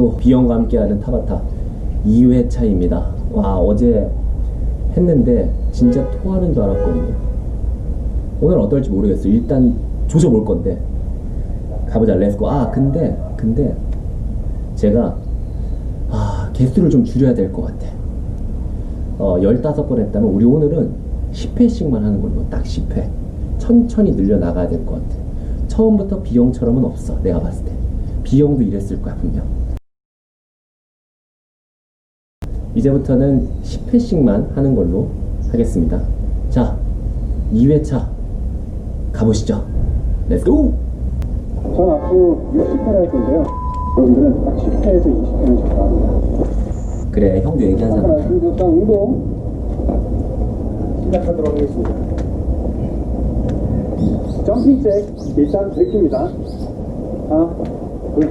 오늘도 비영과 함께하는 타바타 2회 차입니다. 와 어제 했는데 진짜 토하는 줄 알았거든요. 오늘 어떨지 모르겠어요. 일단 조져볼 건데 가보자 렛츠고. 아 근데 근데 제가 아 개수를 좀 줄여야 될 것 같아. 어 15번 했다면 우리 오늘은 10회씩만 하는 걸로 딱 10회 천천히 늘려 나가야 될 것 같아. 처음부터 비용처럼은 없어 내가 봤을 때 비용도 이랬을 거야 분명. 이제부터는 10회씩만 하는 걸로 하겠습니다. 자, 2회차 가보시죠. 렛츠고! 전 앞으로 60회를 할 건데요. 여러분들은 딱 10회에서 20회는 적당합니다. 그래, 형도 얘기하잖아. 하나, 둘, 셋, 운동 시작하도록 하겠습니다. 점핑 잭 일단 100개입니다. 하나, 둘,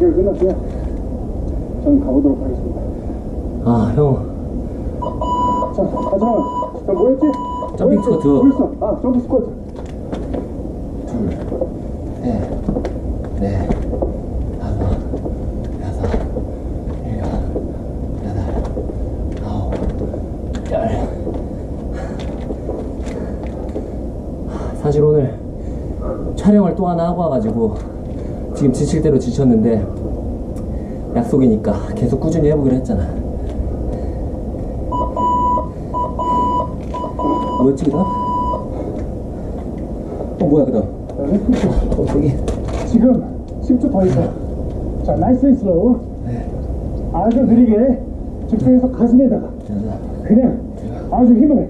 대결 끝났고요. 전 가보도록 하겠습니다. 아, 형. 자, 하지만 자, 뭐였지? 점핑 뭐였지? 스쿼트. 뭐였어? 아, 점핑 스쿼트. 넷, 넷, 다섯, 여섯, 일곱, 여덟, 아홉, 열. 사실 오늘 촬영을 또 하나 하고 와가지고 지금 지칠 대로 지쳤는데 약속이니까 계속 꾸준히 해보기로 했잖아. 뭐였지 그다음? 어 뭐야 그다음? 어 저기 지금 10초 더 있어. 자, 나이스 앤 슬로우. 아주 느리게 집중해서 가슴에다가 그냥 아주 힘을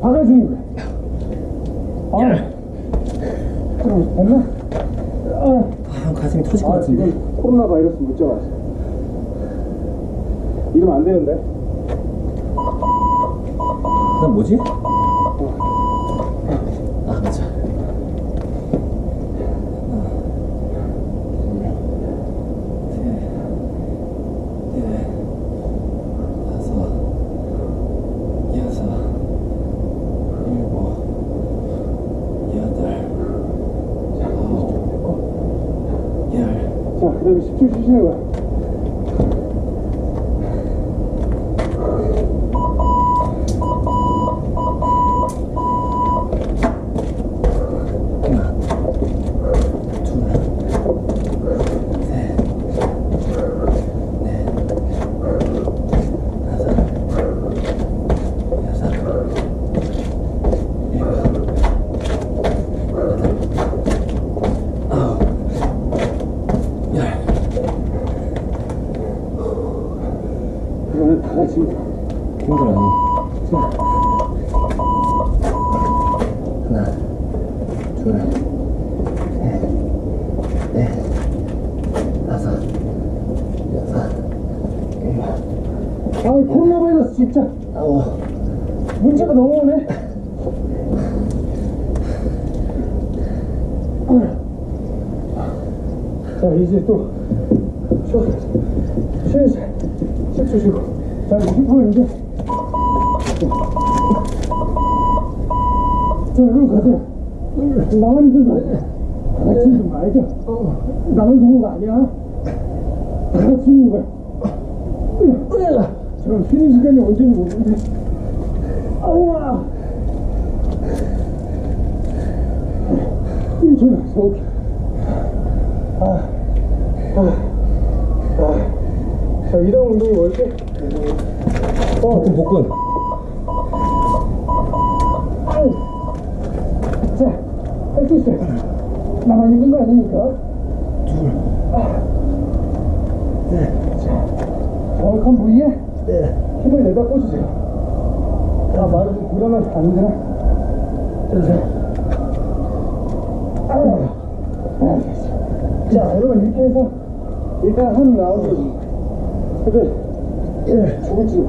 박아주는 거야. 아, 그럼 됐나? 아, 아, 가슴이 터질 것아 같은데. 지금 코로나 바이러스 왔어. 이러면 안 되는데. 난 뭐지? 아 맞아. 자, 그다음에 10초 쉬시는 거야. 이거는 다 같이 힘들어. 하나, 둘, 셋, 넷, 다섯, 여섯, 일곱, 아, 코로나 바이러스 진짜 아홉. 문제가 너무 오네. 자, 이제 또 쉬어. 쉬어야지. 10초 쉬고. 자, 이제 힙하면 이제. 자, 여러분 가세요. 나만 있는 거 아니야. 다 같이 있는 거 알죠? 나만 있는 거 아니야. 다 자, 이다음 운동이 뭐였지? 어, 복근, 복근. 자, 할 수 있어. 나만 있는 거 아니니까. 둘, 넷, 자, 정확한 부위에 넷, 힘을 내다 꽂으세요. 아, 말을 좀 불안하지 안 되나? 자, 알겠어. 자, 여러분 이렇게 해서 일단 한 라운드 예, 죽을지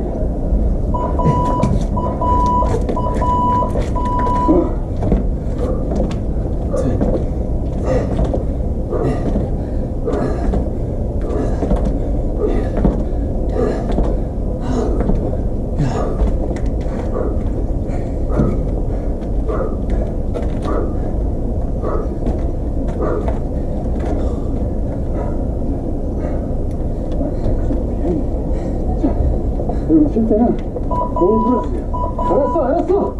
그리고 쉴 때는 몸을 풀어주세요. 알았어, 알았어.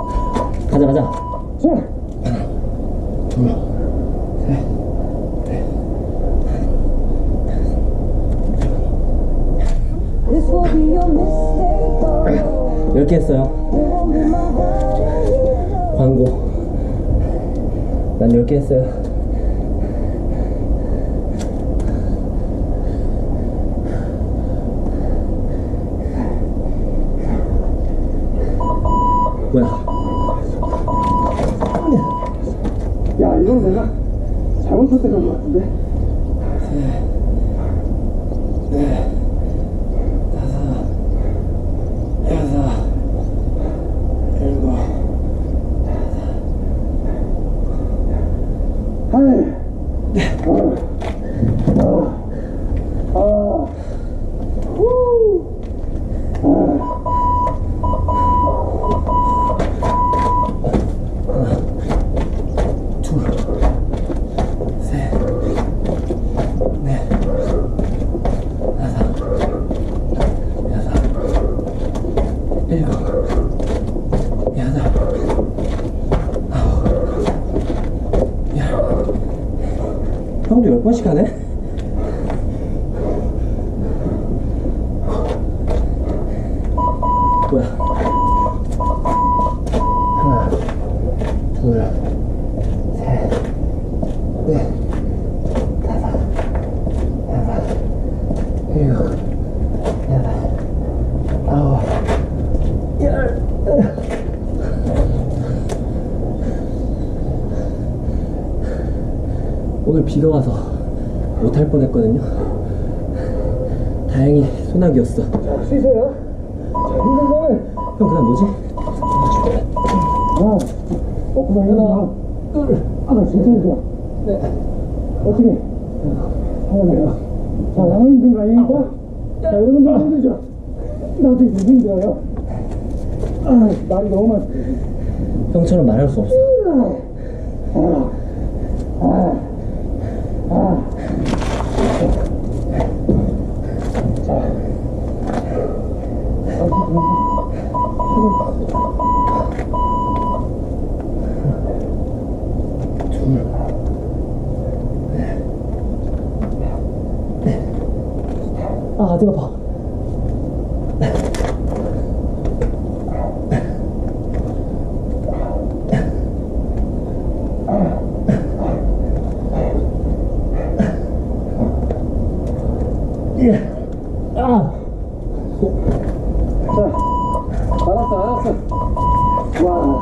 가자 가자 will be your mistake. Oh, 10개 했어요. 광고 난 10개 했어요 뭐야 야, 이건 내가 잘못 선택한 것 같은데. 하이. 아, 아, 아, 후. 일곱 여덟 아홉 열 형도 열 번씩 하네? 뭐야 하나 둘셋넷 다섯 여섯 일곱 여덟 아홉 열. 오늘 비가 와서 못할 뻔했거든요. 다행히 소나기였어. 자, 쉬세요. 자, 힘든 거는 형 그다음 뭐지? 하나, 어, 그만 하나, 둘, 아, 진짜 좋아. 네. 어떻게? 하나, 자, 나만 힘든 거 아닙니까? 자, 여러분들 힘들죠? 나도 좀 힘들어요. 아, 말이 너무 많아. 형처럼 말할 수 없어. 아, 아, 아. 아, 내가 봐. 예. 아. 자, 알았어, 알았어. 와.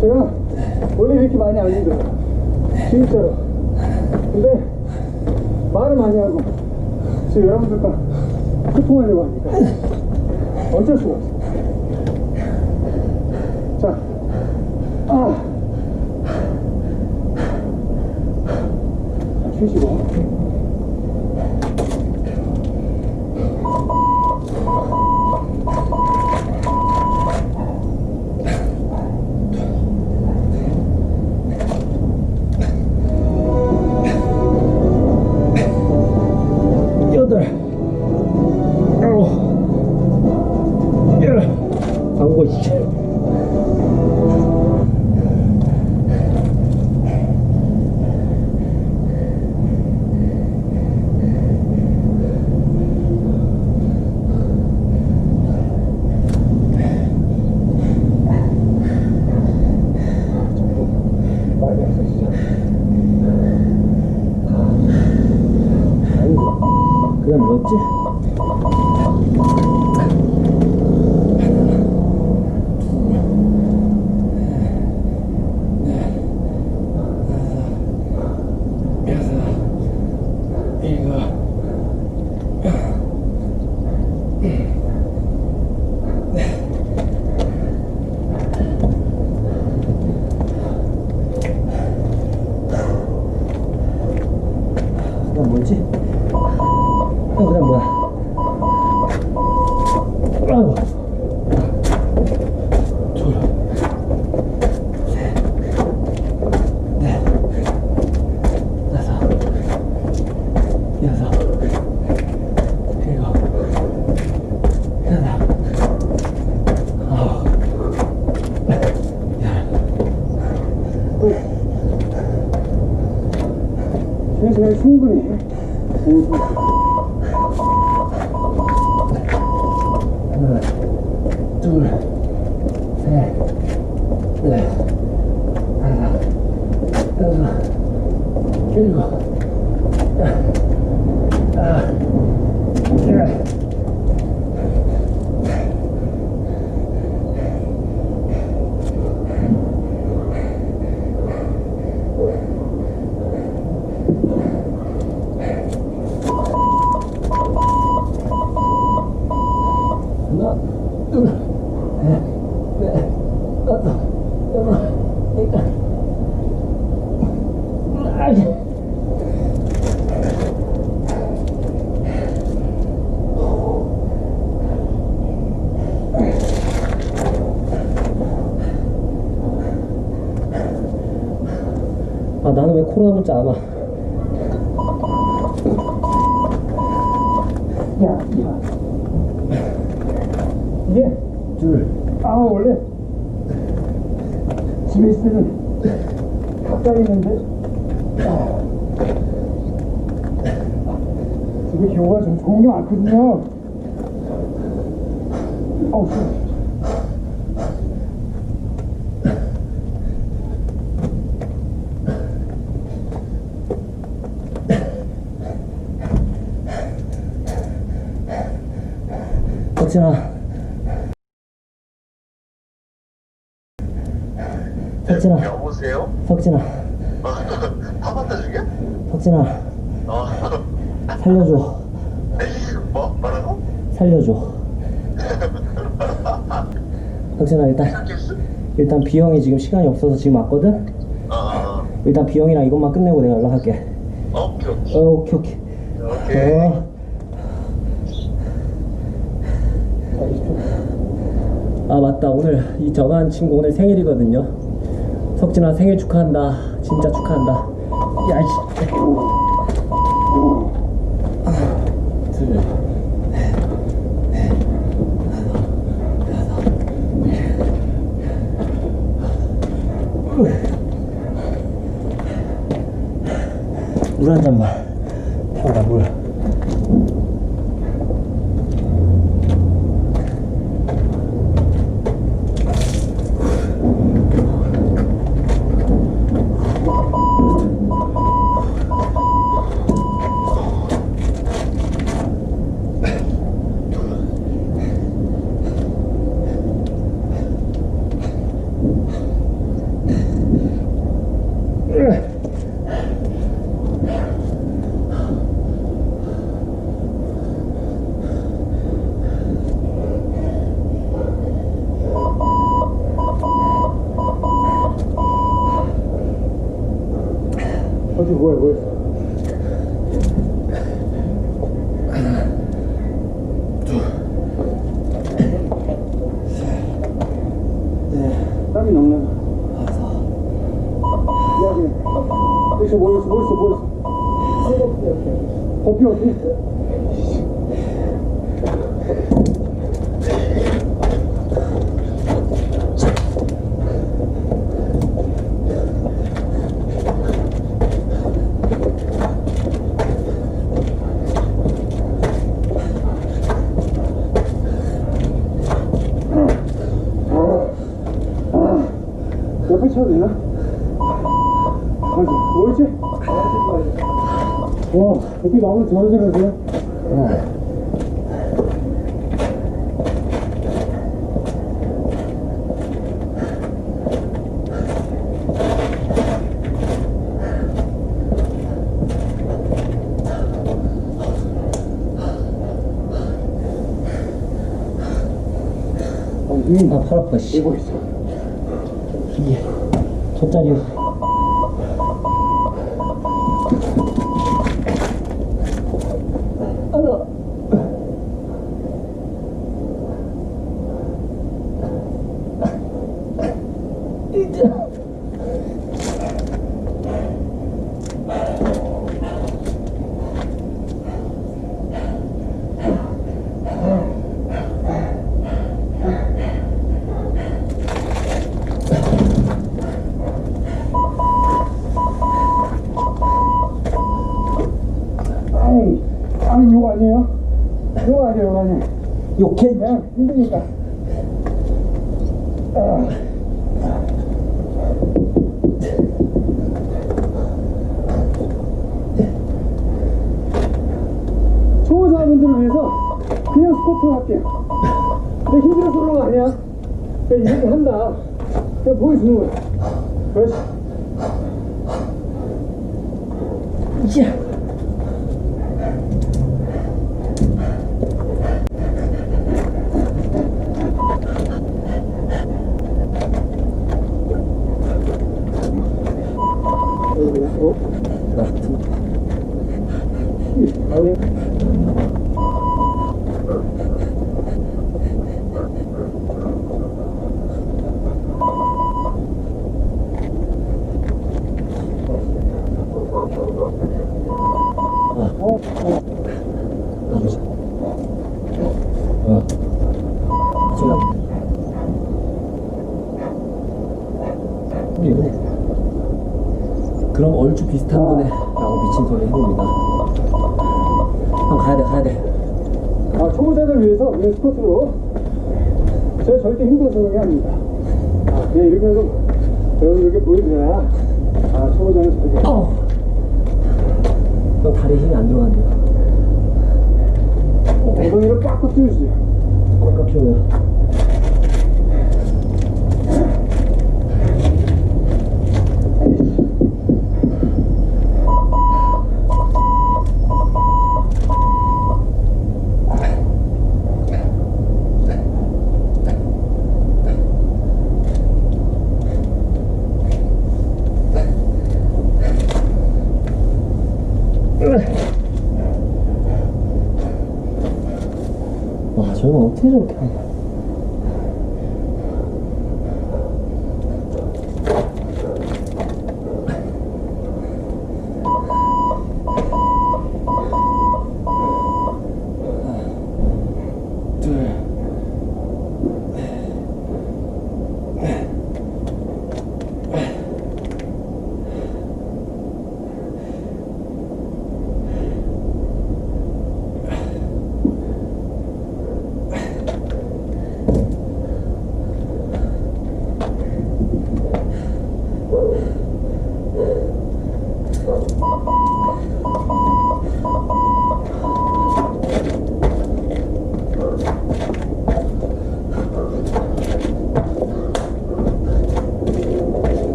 제가 원래 이렇게 많이 안 힘들어요. 진짜로. 근데 말을 많이 하고 지금 여러분들과 소통하려고 하니까 어쩔 수가 없어. 자, 아. 자, 쉬시고. 네, 충분히. 하나, 둘, 셋, 넷, 다섯, 여섯, 일곱, 아, 열. 아 나는 왜 코로나 문자 안 와? 야, 야. 이게, 둘, 아, 원래, 집에 있을 때는 가까이 집에 경우가 좀 좋은 게 많거든요. 아우, 씨. 석진아. 석진아, 여보세요? 중이야? 석진아, 어, 살려줘, 뭐? 뭐라고? 살려줘. 석진아 일단 일단 비영이 지금 시간이 없어서 지금 왔거든. 어, 일단 비영이랑 이것만 끝내고 내가 연락할게. 어, 오케이, 오케이. 어, 오케이 오케이. 오케이. 어. 아 맞다 오늘 이 정한 친구 오늘 생일이거든요. 석진아 생일 축하한다. 진짜 축하한다. 야이씨. 둘. 물한 잔만 태워라 물 어디, 뭐야, 뭐야. 땀이 너무 나. 야, 그래. 여기서 뭐 있어, 뭐 있어, 뭐 있어. 커피 어디? 차도 되나? 아직 뭐였지? 와, 옆에 나무를 저러 저러세요? 아, 팔 아파, 씨. 이거 있어. 이게, 첫 할게요. 근데 힘들어서 그런 거 아니야. 그냥 이렇게 한다. 그냥 보여주는 거야. 그렇지. 어. 제가 이거 그럼 얼추 비슷한 거네 라고 미친 소리 해봅니다 형 가야돼 가야돼 아, 초보자들 위해서 그냥 스쿼트로. 제가 절대 힘들어서 그런 게 아닙니다. 아, 그냥 이렇게 해서 여러분 이렇게 보여드려야, 아, 초보자는 저렇게. 어. 형 다리에 힘이 안 들어간대요 엉덩이를 꽉꽉 띄워주세요. 꽉꽉 키워요 와 저건 어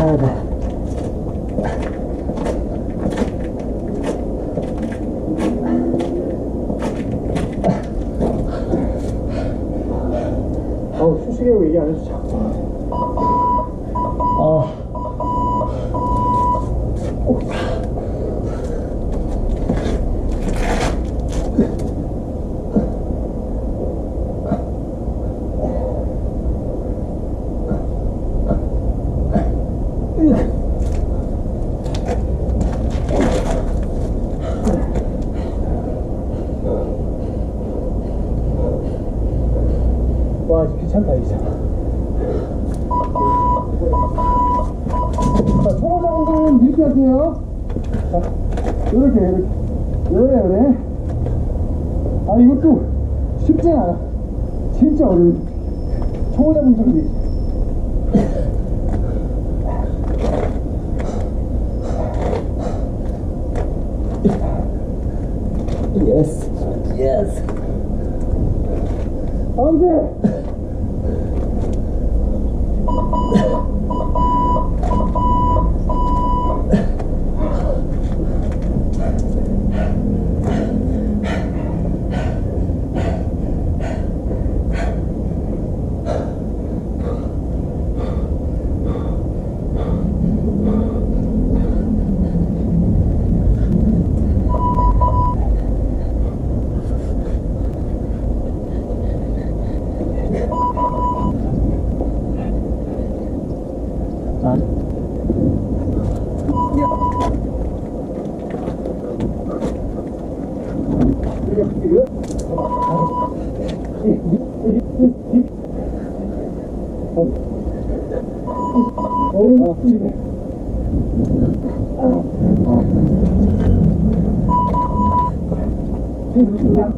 가야돼 아우, 휴식이라고 얘기 안 해주자. 아 와, 귀찮다, 이제. 자, 초보자분들은 이렇게 하세요. 자, 이렇게, 이렇게. 요래, 요래. 아, 이것도 쉽지 않아. 진짜 어려운. 초보자분들은 이렇게. 예스 예스 안 돼!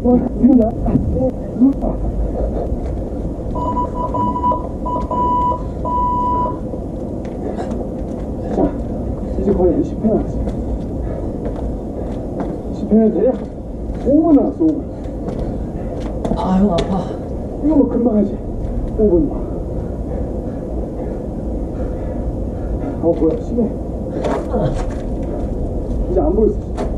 이제 거의 10회 남았어. 10회는 되냐? 5분 남았어, 5분. 아, 형 아파. 이거 뭐 금방 하지. 5분 뭐. 어, 뭐야, 심해. 이제 안 보였어.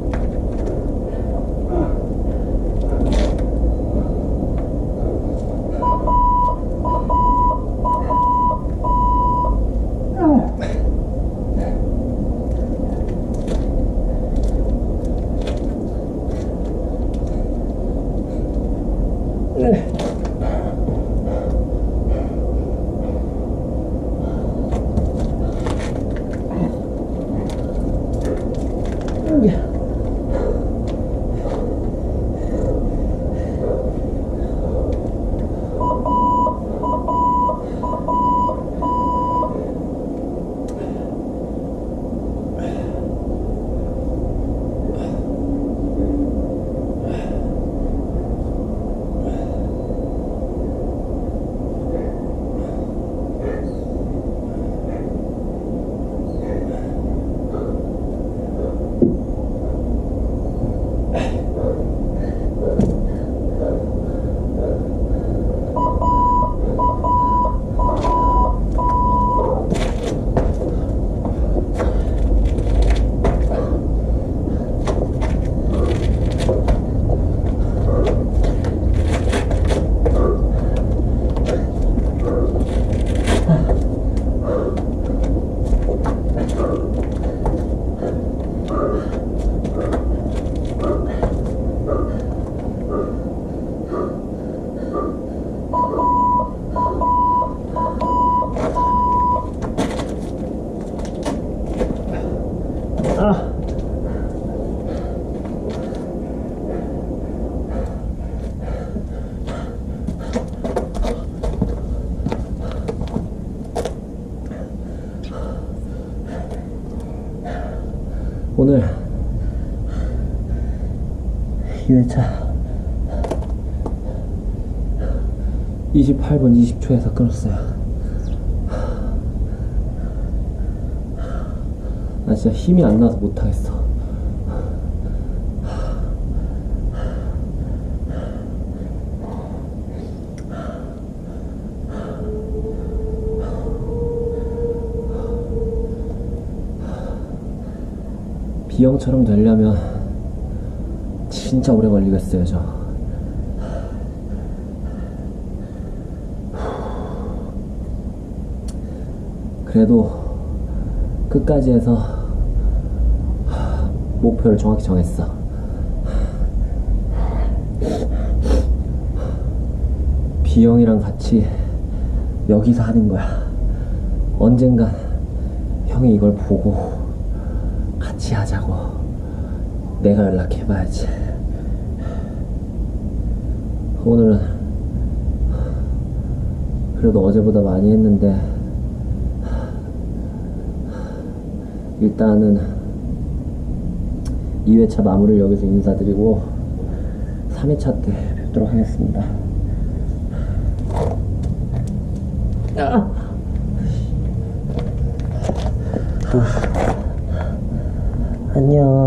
2회차 28분 20초에서 끊었어요. 나 진짜 힘이 안 나서 못하겠어. B형처럼 되려면 진짜 오래 걸리겠어요, 저. 그래도 끝까지 해서 목표를 정확히 정했어. B형이랑 같이 여기서 하는 거야. 언젠간 형이 이걸 보고 같이 하자고 내가 연락해봐야지 오늘은 그래도 어제보다 많이 했는데 일단은 2회차 마무리를 여기서 인사드리고 3회차 때 뵙도록 하겠습니다. 안녕